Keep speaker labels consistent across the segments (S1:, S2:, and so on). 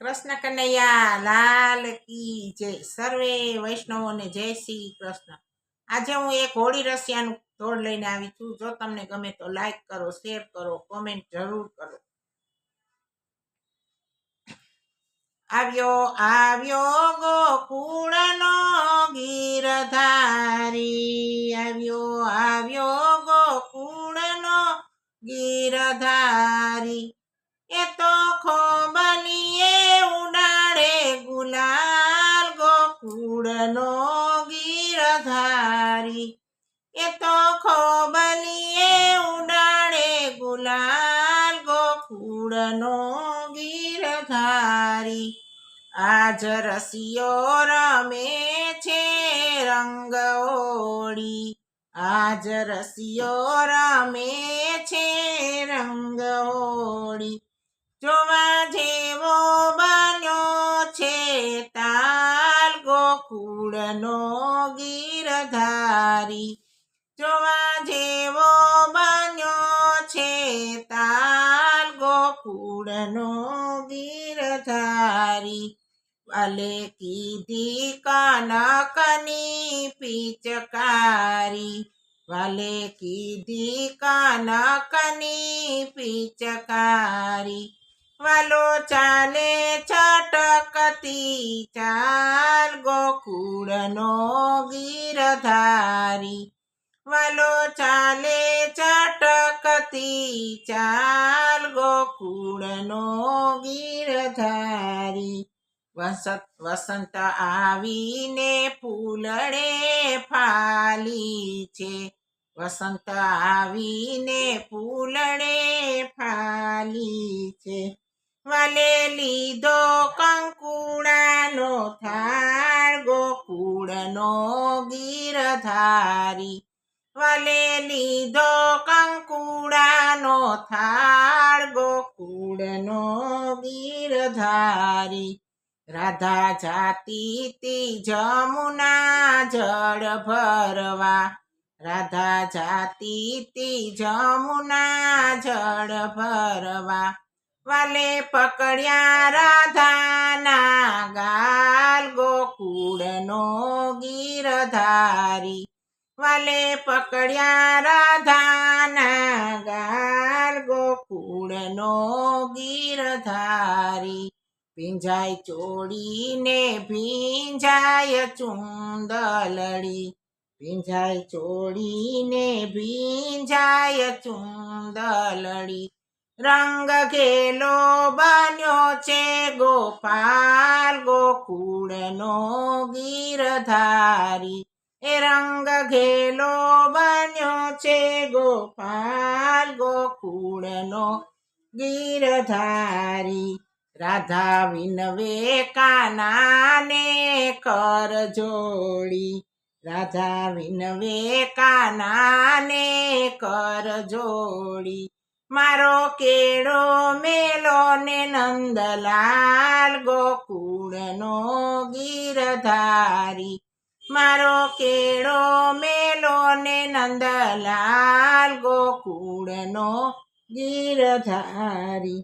S1: કૃષ્ણ કનૈયા, લાલ કી જય સર્વે વૈષ્ણવોને જય શ્રી કૃષ્ણ. આજે હું એક હોળી રસિયાનું તોડ લઈને આવી છું. જો તમને ગમે તો લાઈક કરો શેર કરો કોમેન્ટ જરૂર કરો. આવ્યો આવ્યો ગોકુળનો ગીરધારી. આવ્યો આવ્યો ગોકુળનો ગીરધારી. એ તો ખોબલીએ ઉડાડે ગુલાલ ગોકુળનો ગીરધારી એ તો ખોબલીએ ઉડાડે ગુલાલ ગોકુળનો ગીરધારી આજ રસિયો રમે છે રંગ ઓળી. આજ રસિયો રમે છે રંગ ઓળી. જોવા જેવો બન્યો છે તાલ ગોકુળનો ગીરધારી. જોવા જેવો બન્યો છે તાલ ગોકુળનો ગીરધારી. અલે કીધી કનકની પિચકારી. વાલે કીધી કનકની પિચકારી. વાલો ચાલે છટકતી ચાલ ગોકુળનો ગીરધારી. વાલો ચાલે ચટકતી ચાલ ગોકુળનો ગીરધારી. વસંત વસંત આવીને ફૂલડે ફાલી છે. વસંત આવીને ફૂલડે ફાલી છે. વાલે લીધો કંકુડાનો થાળ, ગોકુળનો ગીરધારી. વલે લીધો કંકુડાનો થાળ, ગોકુળનો ગીરધારી. રાધા જાતી તી જમુના જળ ભરવા. રાધા જાતી તી જમુના જળ ભરવા. વાલે પકડ્યા રાધાના ગાલ ગોકુળનો ગીરધારી. વાલે પકડ્યા રાધાના ગાલ ગોકુળનો ગીરધારી. ભીંજાય ચોડીને ભીંજાય ચુંદલડી. ભીંજાય ચોડીને ભીંજાય ચુંદલડી. રંગ ઘેલો બન્યો છે ગોપાલ ગોકુળનો ગીરધારી. એ રંગ ઘેલો બન્યો છે ગોપાલ ગોકુળનો ગીરધારી. રાધા વિનવે કાનાને કર જોડી. રાધા વિનવે કાનાને કર જોડી. મારો કેળો મેલો ને નંદલાલ ગોકુળનો ગીરધારી. મારો કેળો મેલો ને નંદલાલ ગોકુળનો ગીરધારી.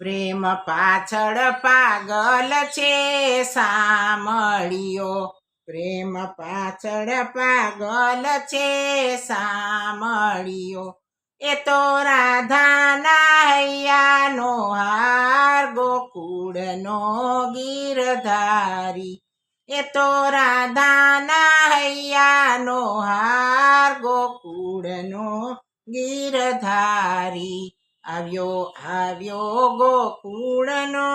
S1: પ્રેમ પાછળ પાગલ છે સામળિયો પ્રેમ પાછળ પાગલ છે સામળિયો એ તો રાધાના હૈયાનો હાર, ગોકુળનો ગીરધારી. એ તો રાધાના હૈયાનો હાર, ગોકુળનો ગીરધારી. આવ્યો આવ્યો ગોકુળનો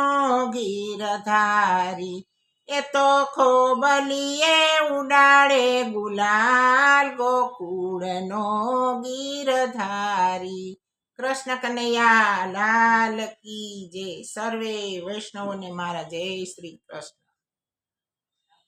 S1: ગીરધારી. એ તો ખોબલીએ ઉડાડે ગુલાલ ગોકુળનો ગીરધારી. કૃષ્ણ કનૈયા લાલ કી જય. સર્વે વૈષ્ણવોને મારા જય શ્રી કૃષ્ણ.